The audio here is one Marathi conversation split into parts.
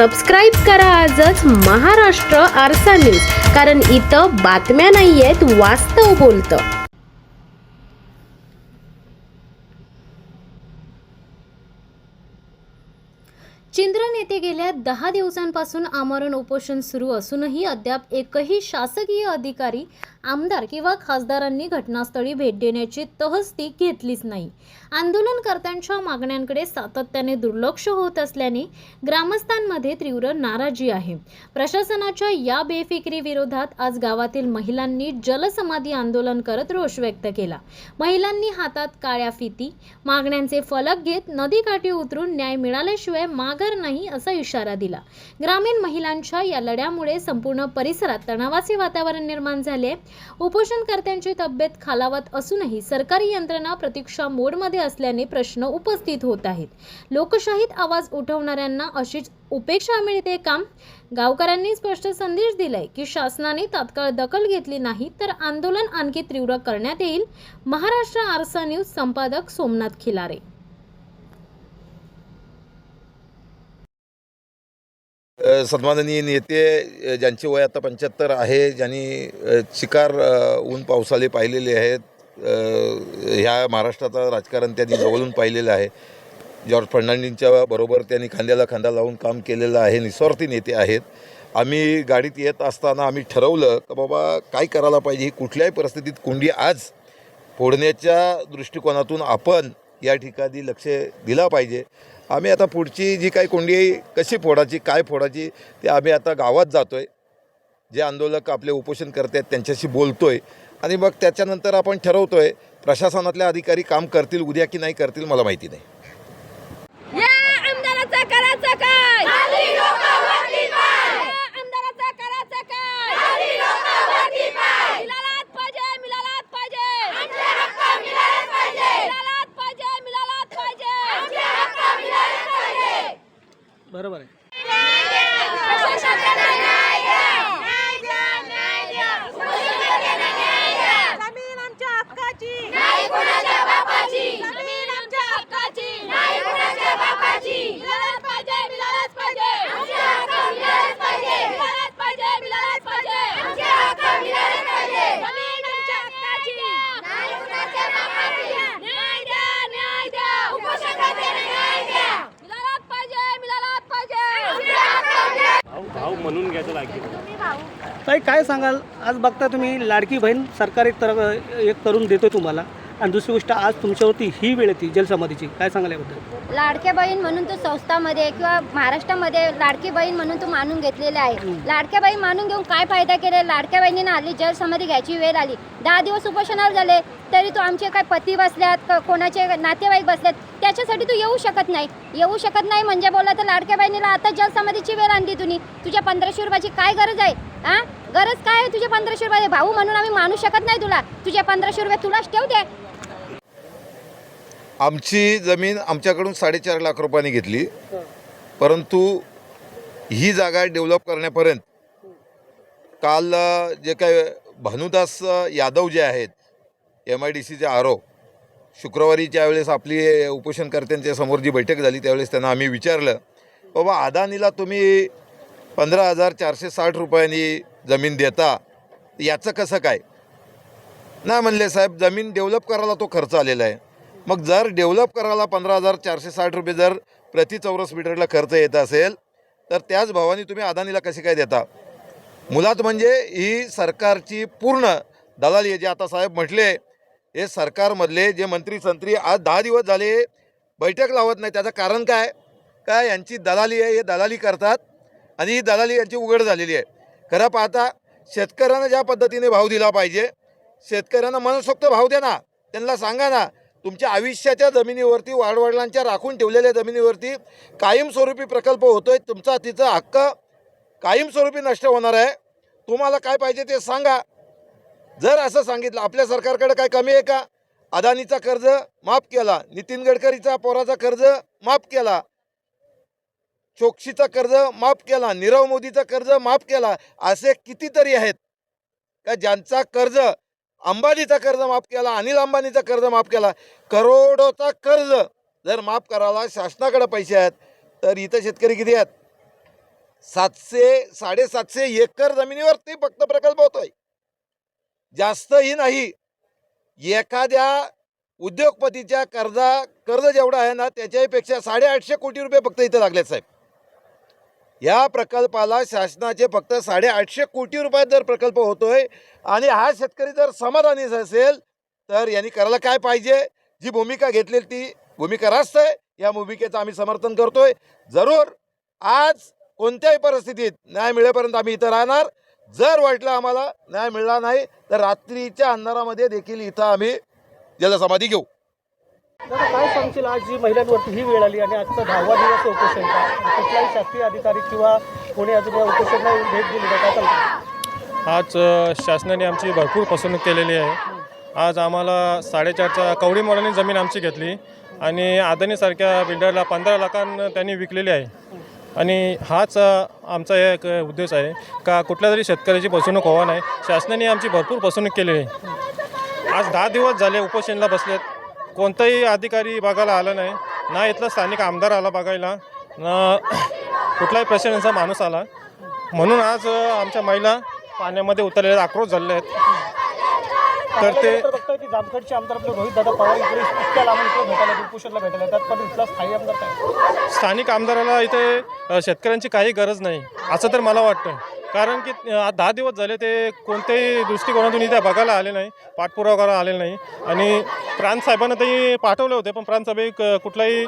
सबस्क्राईब करा आजच महाराष्ट्र आरसा न्यूज कारण इथं बातम्या नाही आहेत वास्तव बोलतं. चिंद्रन येथे गेल्या दहा दिवसांपासून आमरण उपोषण सुरू असूनही अद्याप एकही शासकीय अधिकारी आमदार किंवा खासदारांनी घटनास्थळी भेट देण्याची तहस ती घेतलीच नाही. आंदोलनकर्त्यांच्या मागण्यांकडे सातत्याने दुर्लक्ष होत असल्याने ग्रामस्थांमध्ये तीव्र नाराजी आहे. प्रशासनाच्या या बेफिकिरी विरोधात आज गावातील महिलांनी जलसमाधी आंदोलन करत रोष व्यक्त केला. महिलांनी हातात काळ्या फिती मागण्यांचे फलक घेत नदीकाठी उतरून न्याय मिळाल्याशिवाय माघार नाही असा इशारा दिला. ग्रामीण महिलांच्या या लढ्यामुळे संपूर्ण परिसरात तणावाचे वातावरण निर्माण झाले उपोषणकर्त्यांची तब्येत खालावत असूनही सरकारी यंत्रणा प्रतीक्षा मोडमध्ये असल्याने प्रश्न उपस्थित होत आहेत. लोकशाहीत आवाज उठवणाऱ्यांना अशीच उपेक्षा मिळते काम गावकऱ्यांनी स्पष्ट संदेश दिलाय की शासनाने तात्काळ दखल घेतली नाही तर आंदोलन आणखी तीव्र करण्यात येईल. महाराष्ट्र आरसा न्यूज संपादक सोमनाथ खिलारे. सन्माननीय नेते ज्यांचे वय आता पंच्याहत्तर आहे ज्यांनी चिकार ऊन पावसाले पाहिलेले आहेत ह्या महाराष्ट्राचं राजकारण त्यांनी जवळून पाहिलेलं आहे. जॉर्ज फर्नांडींच्या बरोबर त्यांनी खांद्याला खांदा लावून काम केलेलं आहे निस्वार्थी नेते आहेत. आम्ही गाडीत येत असताना आम्ही ठरवलं की बाबा काय करायला पाहिजे? ही कुठल्याही परिस्थितीत कोंडी आज फोडण्याच्या दृष्टिकोनातून आपण या ठिकाणी लक्ष दिला पाहिजे. आम्ही आता पुढची जी काही कोंडी आहे, कशी फोडायची काय फोडायची ते आम्ही आता गावात जातो आहे जे आंदोलक आपले उपोषण करत आहेत त्यांच्याशी बोलतो आहे आणि मग त्याच्यानंतर आपण ठरवतो आहे प्रशासनातले अधिकारी काम करतील उद्या की नाही करतील मला माहिती नाही या आमदाराचा करायचा काय या आमदाराचा करायचा काय मिळालाच पाहिजे मिळालाच पाहिजे मिळालाच पाहिजे मिळालाच पाहिजे बरोबर आहे जमीन आमच्या हक्काची नाही कुणाच्या बापाची जमीन आमच्या हक्काची नाही कुणाच्या बापाची मिळालाच पाहिजे मिळालाच पाहिजे आमच्या हक्क मिळालाच पाहिजे मिळालाच पाहिजे मिळालाच पाहिजे आमच्या हक्क मिळालाच पाहिजे जमीन आमच्या हक्काची नाही कुणाच्या बापाची न्याय द्या न्याय द्या उपोषकांना न्याय द्या मिळालाच पाहिजे मिळालाच पाहिजे आमच्या हक्क भाव घ्यायचं लागेल. ताई काय सांगाल? आज बघता तुम्ही लाडकी बहीण सरकार एक तर एक करून देतो तुम्हाला. आणि दुसरी गोष्ट आज तुमच्यावरती ही वेळ येते जलसमाधीची. काय सांगाल याबद्दल? लाडक्या बहीण म्हणून तू संस्थामध्ये किंवा महाराष्ट्रामध्ये लाडकी बहीण म्हणून तू मानून घेतलेले आहे. लाडक्या बहीण मानून घेऊन काय फायदा केले? लाडक्या बहिणीनं आली जलसमाधी घ्यायची वेळ आली. दहा दिवस उपोषणावर झाले तरी तू आमचे काय पती बसल्यात कोणाचे नातेवाईक बसल्यात त्याच्यासाठी तू येऊ शकत नाही. येऊ शकत नाही म्हणजे बोला तर लाडक्या बहिणीला आता जलसमाधीची वेळ आणली तुम्ही. तुझ्या पंधराशे रुपयाची काय गरज आहे? हा गरज काय आहे तुझ्या पंधराशे रुपये भाऊ म्हणून आम्ही मानू शकत नाही तुला. तुझ्या पंधराशे रुपये तुलाच ठेव दे. आमची जमीन आमच्याकडून साडेचार लाख रुपयांनी घेतली. परंतु ही जागा डेव्हलप करण्यापर्यंत काल जे काय भानुदास यादव जे आहेत एम आय डी सीचे आरो शुक्रवारी ज्यावेळेस आपली उपोषणकर्त्यांच्या समोर जी बैठक झाली त्यावेळेस त्यांना आम्ही विचारलं बाबा अदानीला तुम्ही पंधरा हजार चारशे साठ रुपयांनी जमीन देता याचं कसं काय? नाही म्हणले साहेब जमीन डेव्हलप करायला तो खर्च आलेला आहे. मग जर डेव्हलप करायला पंधरा हजार चारशे साठ रुपये जर प्रति चौरस मीटरला खर्च येत असेल तर त्याच भावाने तुम्ही अदानीला कसे काय देता? मुलात म्हणजे ही सरकारची पूर्ण दलाली आहे जे आता साहेब म्हटले हे सरकारमधले जे मंत्री संत्री आज दहा दिवस झाले बैठक लावत नाही त्याचं कारण काय? काय यांची दलाली आहे हे दलाली करतात आणि ही दलाली यांची उघड झालेली आहे. खरं पाहता शेतकऱ्यांना ज्या पद्धतीने भाव दिला पाहिजे शेतकऱ्यांना मनसोक्त भाव द्या ना. त्यांना सांगा ना तुमच्या आयुष्याच्या जमिनीवरती वाडवडिलांच्या राखून ठेवलेल्या जमिनीवरती कायमस्वरूपी प्रकल्प होतोय. तुमचा तिचा हक्क कायमस्वरूपी नष्ट होणार आहे. तुम्हाला काय पाहिजे ते सांगा. जर असं सांगितलं आपल्या सरकारकडे काय कमी आहे का? अदानीचा कर्ज माफ केला. नितीन गडकरीचा पोराचा कर्ज माफ केला. चोक्सीचा कर्ज माफ केला. नीरव मोदीचा कर्ज माफ केला. असे कितीतरी आहेत. का ज्यांचा कर्ज अंबानीचा कर्ज माफ केला अनिल अंबानीचा कर्ज माफ केला करोडोचा कर्ज जर माफ करायला शासनाकडे पैसे आहेत तर इथं शेतकरी किती आहेत? सातशे साडेसातशे एकर जमिनीवर ते फक्त प्रकल्प होतोय. जास्तही नाही. एखाद्या उद्योगपतीच्या कर्जा कर्ज जेवढं आहे ना त्याच्याहीपेक्षा साडेआठशे कोटी रुपये फक्त इथं लागले साहेब. या प्रकल्पाला शासनाचे फक्त साडेआठशे कोटी रुपयात जर प्रकल्प होतोय. आणि हा शेतकरी जर समाधानी असेल तर यांनी करायला काय पाहिजे? जी भूमिका घेतलेली ती भूमिका रास्त आहे. या भूमिकेचं आम्ही समर्थन करतोय. जरूर आज कोणत्याही परिस्थितीत न्याय मिळेपर्यंत आम्ही इथं राहणार. जर वाटलं आम्हाला न्याय मिळाला नाही तर रात्रीच्या अंधारामध्ये देखील इथं आम्ही जलसमाधी घेऊ. काय सांगशील? आज जी महिलांवरती ही वेळ आली आणि आजचा दहावा दिवस उपोषणचा कुठलाही शासकीय अधिकारी किंवा कोणी अजून या उपोषणला येऊन भेट दिली का? काय आज शासनाने आमची भरपूर फसवणूक केलेली आहे. आज आम्हाला साडेचारच्या कवडी मोलाने जमीन आमची घेतली आणि आदानीसारख्या बिल्डरला पंधरा लाखांना त्यांनी विकलेली आहे. आणि हाच आमचा एक उद्देश आहे का कुठल्या तरी शेतकऱ्याची फसवणूक व्हावा नाही शासनाने आमची भरपूर फसवणूक केलेली आहे. आज दहा दिवस झाले उपोषणला बसलेत. कोणताही अधिकारी बघायला आला नाही. ना इथला स्थानिक आमदार आला बघायला ना कुठलाही प्रशासनाचा माणूस आला. म्हणून आज आमच्या महिला पाण्यामध्ये उतरलेल्या आक्रोश झालेले आहेत. तर ते तर बघतोय की जामखेडचे आमदार आपले रोहित दादा पवार इकडे इतक्या लांबून इकडे भेटायला येतात, उपोषणला भेटायला येतात. पण इथला स्थायी आमदार काय? स्थानिक आमदाराला इथे शेतकऱ्यांची काही गरज नाही. असं तर मला वाटतं कारण की दहा दिवस झाले ते कोणत्याही दृष्टिकोनातून इथे बघायला आले नाही पाठपुरावा करायला आले नाही. आणि प्रांत साहेबांना ते पाठवले होते पण प्रांत साहेब क- कुठलाही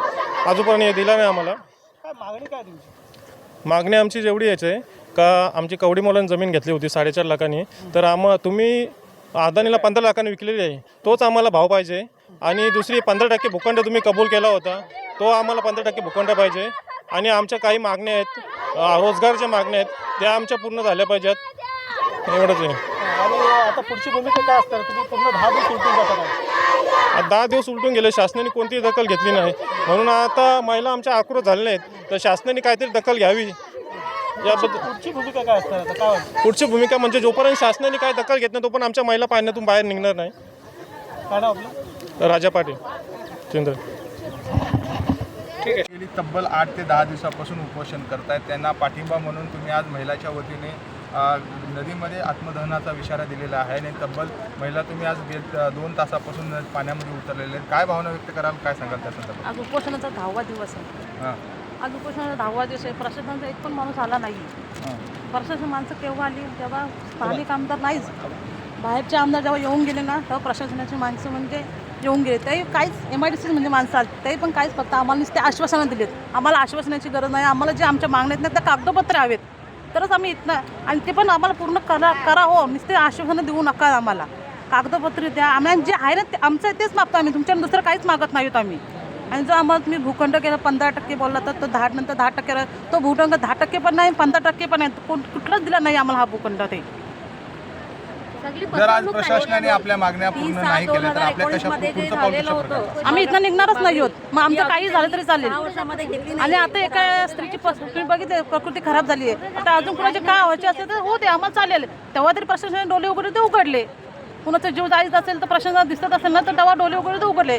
आजूपर्यंत दिला नाही आम्हाला. काय मागणी काय तुमची? मागणी आमची जेवढी याची आहे का आमची कवडी मोलान जमीन घेतली होती साडेचार लाखांनी. तर आम तुम्ही अदानीला पंधरा लाखांनी विकलेली आहे तोच आम्हाला भाव पाहिजे. आणि दुसरी पंधरा टक्के भूखंड तुम्ही कबूल केला होता तो आम्हाला पंधरा टक्के भूखंड पाहिजे. आणि आमच्या काही मागण्या आहेत रोजगारच्या मागण्या आहेत त्या आमच्या पूर्ण झाल्या पाहिजेत. एवढंच आहे. आणि आता पुढची भूमिका काय असणार? तुम्ही पूर्ण दहा दिवस उलटून जाता काय आता दहा दिवस उलटून गेले शासनाने कोणतीही दखल घेतली नाही. म्हणून आता महिला आमच्या आक्रोश झालेल्या आहेत तर शासनाने काहीतरी दखल घ्यावी. याबद्दल पुढची भूमिका काय असणार आता? काय पुढची भूमिका म्हणजे जोपर्यंत शासनाने काय दखल घेत नाही तोपर्यंत आमच्या महिला पाण्यातून बाहेर निघणार नाही. काय नाव आपलं? राजा पाटील. चंद्र गेली तब्बल आठ ते दहा दिवसापासून उपोषण करतायत. त्यांना पाठिंबा म्हणून तुम्ही आज महिलाच्या वतीने नदीमध्ये आत्मदहनाचा इशारा दिलेला आहे आणि तब्बल महिला तुम्ही आज दोन तासापासून पाण्यामध्ये उतरलेले आहेत. काय भावना व्यक्त कराल? काय सांगाल त्या संदर्भात? आज उपोषणाचा दहावा दिवस आहे. हां. आज उपोषणाचा दहावा दिवस आहे. प्रशासनाचा एक पण माणूस आला नाही हां. प्रशासन माणसं केव्हा आली? तेव्हा स्थानिक आमदार नाहीच. बाहेरचे आमदार जेव्हा येऊन गेले ना तेव्हा प्रशासनाची माणसं म्हणजे येऊन गेले. ते काहीच एम आय डी सी म्हणजे माणसं आली. ते पण काहीच फक्त आम्हाला नुसते आश्वासनं दिलेत. आम्हाला आश्वासनाची गरज नाही. आम्हाला जे आमच्या मागण्या आहेत ना त्या कागदपत्र हवेत. तरच आम्ही इथनं आणि ते पण आम्हाला पूर्ण करा करा हो. नुसते आश्वासनं देऊ नका आम्हाला. कागदपत्र द्या. आम्हाला जे आहे ना ते आमचं आहे तेच मागतो आम्ही. तुमच्या दुसरं काहीच मागत नाहीत आम्ही. आणि जो आम्हाला तुम्ही भूखंड केला पंधरा टक्के बोलला तर तो दहा नंतर दहा टक्के तो भूखंड दहा टक्के पण नाही पंधरा टक्के पण नाही. कोण कुठलाच दिला नाही आम्हाला हा भूखंड ते. जर आज प्रशासनाने आपल्या मागण्या पूर्ण नाही केल्या तर आपल्या कशा पुढचं पाऊल कशा आम्ही इथनं निघणारच नाही होत मग आमचं काही झालं तरी चालेल. आणि आता एका स्त्रीची पस- तुम्ही बघितले प्रकृती खराब झाली आहे. आता अजून कुणाचे काय व्हायचे असेल तर हो ते आम्हाला चालेल. तेव्हा तरी प्रशासनाने डोले वगैरे ते उघडले. कुणाचा जीव जायचं असेल तर प्रशासनात दिसत असेल ना तर तेव्हा डोले वगैरे ते उघडले.